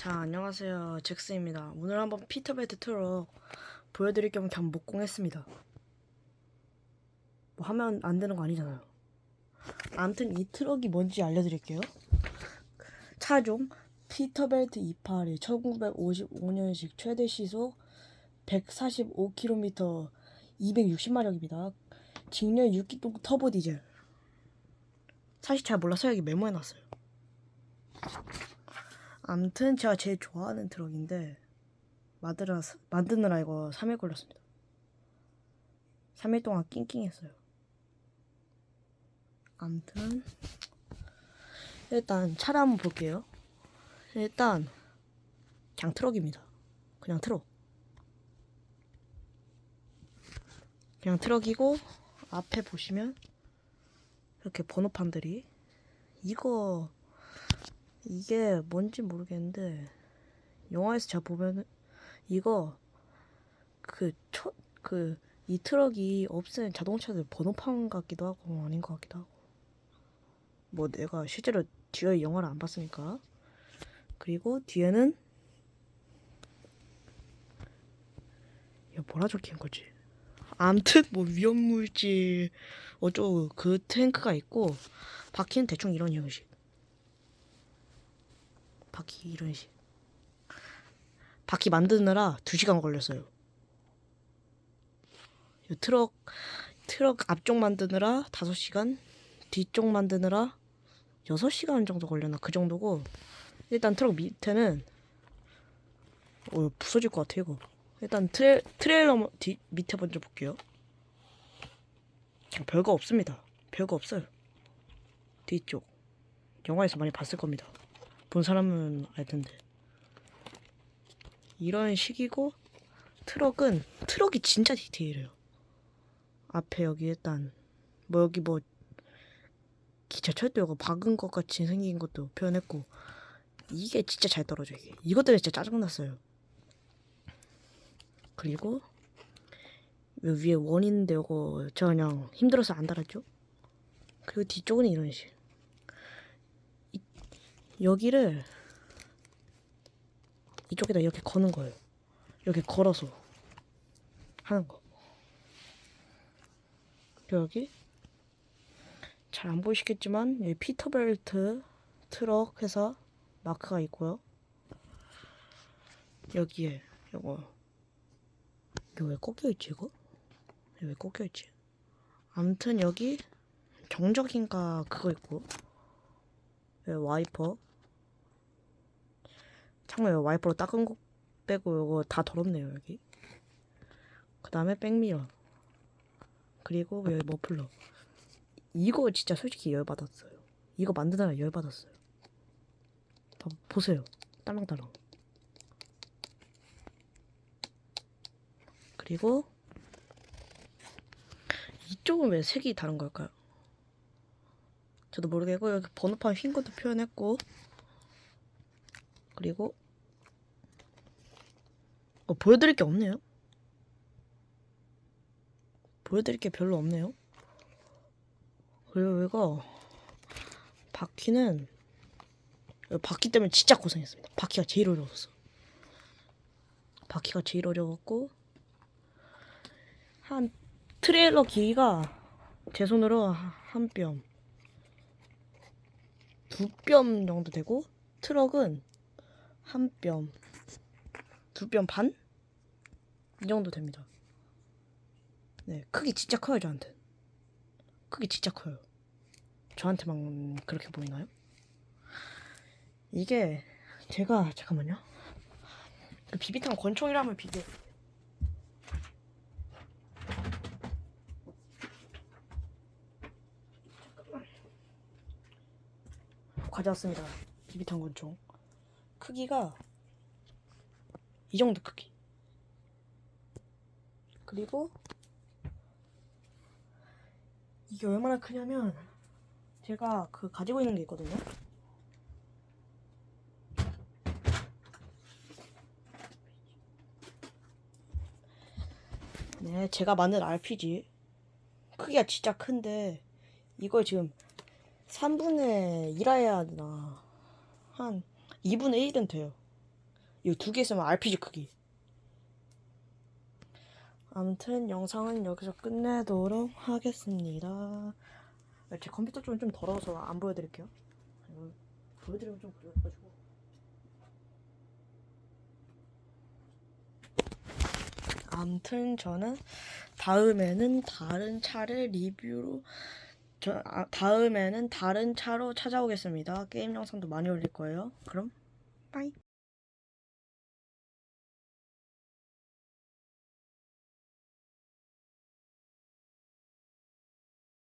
자, 안녕하세요. 잭스입니다. 오늘 한번 피터벨트 트럭 보여드릴 겸 겸 목공했습니다. 뭐 하면 안 되는 거 아니잖아요. 아무튼 이 트럭이 뭔지 알려드릴게요. 차종 피터벨트 282 1955년식 최대 시속 145km 260마력입니다. 직렬 6기통 터보 디젤. 사실 잘 몰라서 여기 메모해놨어요. 아무튼 제가 제일 좋아하는 트럭인데 만드느라, 만드느라 이거 3일 걸렸습니다. 3일 동안 낑낑했어요. 아무튼 일단 차를 한번 볼게요. 일단 그냥 트럭입니다. 그냥 트럭. 그냥 트럭이고 앞에 보시면 이렇게 번호판들이 이거 이게 뭔지 모르겠는데 영화에서 제가 보면 이거 그초그이 트럭이 없앤 자동차들 번호판 같기도 하고 아닌 것 같기도 하고. 뭐 내가 실제로 뒤에 영화를 안 봤으니까. 그리고 뒤에는 이거 뭐라 적힌 거지? 암튼 뭐 위험물질 어쩌고 그 탱크가 있고 바퀴는 대충 이런 형식 바퀴 이런 식. 바퀴 만드느라 2시간 걸렸어요. 이 트럭 트럭 앞쪽 만드느라 5시간, 뒤쪽 만드느라 6시간 정도 걸렸나 그 정도고 일단 트럭 밑에는 어 부서질 것 같아 이거. 일단 트레, 트레일러 뒤, 밑에 먼저 볼게요. 별거 없습니다. 별거 없어요. 뒤쪽. 영화에서 많이 봤을 겁니다. 본 사람은 알 텐데. 이런 식이고 트럭은 트럭이 진짜 디테일해요. 앞에 여기 일단 뭐 여기 뭐 기차 철도가 박은 것 같이 생긴 것도 표현했고 이게 진짜 잘 떨어져 이게 이것 때문에 진짜 짜증났어요. 그리고 요 위에 원 있는데 이거 저 그냥 힘들어서 안 달았죠. 그리고 뒤쪽은 이런 식. 여기를 이쪽에다 이렇게 거는 거예요. 이렇게 걸어서 하는 거. 여기 잘 안 보이시겠지만 여기 피터벨트 트럭 회사 마크가 있고요. 여기에 이거 이거 왜 꺾여 있지 이거? 왜 꺾여 있지? 아무튼 여기 정적인가 그거 있고 여기 와이퍼 여기 와이퍼로 닦은 거 빼고 이거 다 더럽네요 여기. 그 다음에 백미러. 그리고 여기 머플러. 이거 진짜 솔직히 열받았어요. 이거 만드느라 열받았어요. 봐, 보세요. 딸랑딸랑. 그리고 이쪽은 왜 색이 다른 걸까요? 저도 모르겠고 여기 번호판 휜 것도 표현했고 그리고 어, 보여드릴 게 없네요. 보여드릴 게 별로 없네요. 그리고 이거 바퀴는 바퀴 때문에 진짜 고생했습니다. 바퀴가 제일 어려웠어. 바퀴가 제일 어려웠고 한 트레일러 길이가 제 손으로 한 뼘, 두 뼘 정도 되고 트럭은 한 뼘, 두 뼘 반? 이 정도 됩니다. 네, 크기 진짜 커요, 저한테. 크기 진짜 커요. 저한테만 그렇게 보이나요? 이게 제가 잠깐만요. 그 비비탄 권총이라면 비교. 가져왔습니다. 비비탄 권총. 크기가 이 정도 크기. 그리고 이게 얼마나 크냐면 제가 그 가지고 있는 게 있거든요. 네, 제가 만든 RPG 크기가 진짜 큰데 이걸 지금 3분의 1 해야 되나 한 2분의 1은 돼요. 이거 두개 있으면 RPG 크기. 아무튼 영상은 여기서 끝내도록 하겠습니다. 제 컴퓨터 쪽은 좀 더러워서 안 보여드릴게요. 보여드리면 좀 그래가지고. 아무튼 저는 다음에는 다른 차를 리뷰로 저 아, 다음에는 다른 차로 찾아오겠습니다. 게임 영상도 많이 올릴 거예요. 그럼 빠이.